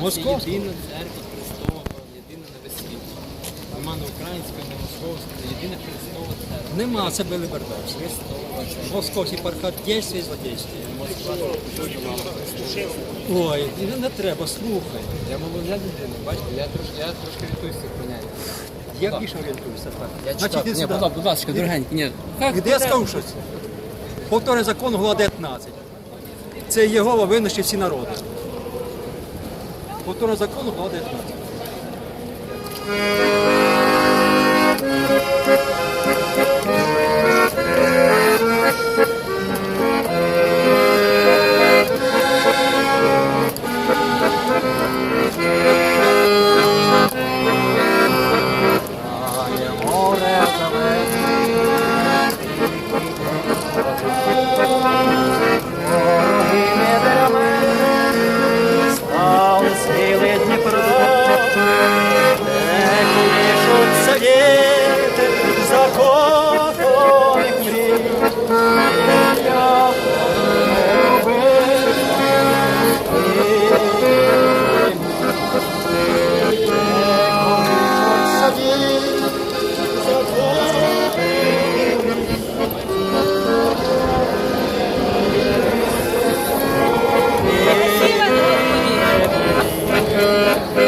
Московська? Єдина церква Христова, єдина на весь світ. Нема не українська, не московська, єдина Христова церква. Нема, це були бардовські. Христова церква. Московський паркат дійсно і злодійський. Москва дуже мало Христова. Ой, не, не треба, слухай. Я молода людина, бачите, я трошки, я трошки рятуюсь цих понять. Я більше орієнтуюся. Так. Я Значить, іди Ні, сюди. будь ласка, будь ласка, дорогенький, ні. Як Де я скажу щось? Повторний закон, глава 19. Це Єгова винищив всі народи. Повторний закону глава 19.